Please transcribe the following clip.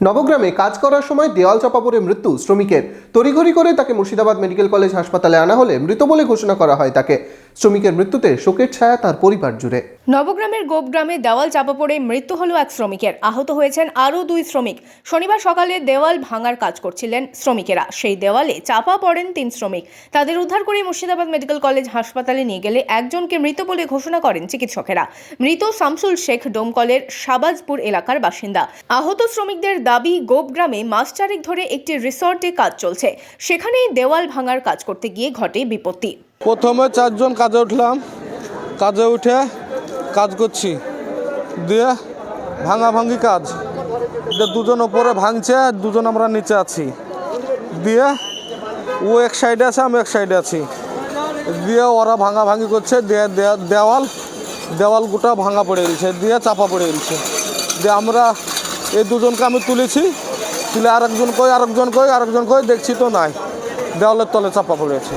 নবগ্রামে কাজ করার সময় দেওয়াল চাপা পড়ে মৃত্যু শ্রমিকের। তড়িঘড়ি করে তাকে মুর্শিদাবাদ মেডিকেল কলেজ হাসপাতালে আনা হলে মৃত বলে ঘোষণা করা হয় তাকে। শ্রমিকের মৃত্যুতে শোকের ছায়া তার পরিবার জুড়ে। নবগ্রামের গোপগ্রামে দেওয়াল চাপা পড়ে মৃত্যু হলো এক শ্রমিকের। আহত হয়েছেন আরও দুই শ্রমিক। শনিবার সকালে দেওয়াল ভাঙার কাজ করছিলেন শ্রমিকেরা। সেই দেওয়ালে চাপা পড়েন তিন শ্রমিক। তাদের উদ্ধার করে মুর্শিদাবাদ মেডিকেল কলেজ হাসপাতালে নিয়ে গেলে একজনকে মৃত বলে ঘোষণা করেন চিকিৎসকেরা। মৃত শামসুল শেখ ডোমকলের শাবাজপুর এলাকার বাসিন্দা। আহত শ্রমিকদের দাবি গোপগ্রামে মাস চারেক ধরে একটি রিসর্টে কাজ চলছে। সেখানেই দেওয়াল ভাঙার কাজ করতে গিয়ে ঘটে বিপত্তি। প্রথমে চারজন কাজে উঠলাম। কাজে উঠে কাজ করছি। দিয়ে ভাঙা ভাঙি কাজ দুজন ওপরে ভাঙছে, দুজন আমরা নিচে আছি। দিয়ে ও এক সাইডে আছে, আমি এক সাইডে আছি। দিয়ে ওরা ভাঙা ভাঙি করছে দিয়ে, দেওয়াল দেওয়াল গোটা ভাঙা পড়ে গেছে, দিয়ে চাপা পড়ে গেছে। দিয়ে আমরা এই দুজনকে আমি তুলেছি। তুলে আরেকজন কই আরেকজন কই আরেকজন কই, দেখছি তো নাই। দেওয়ালের তলে চাপা পড়েছে।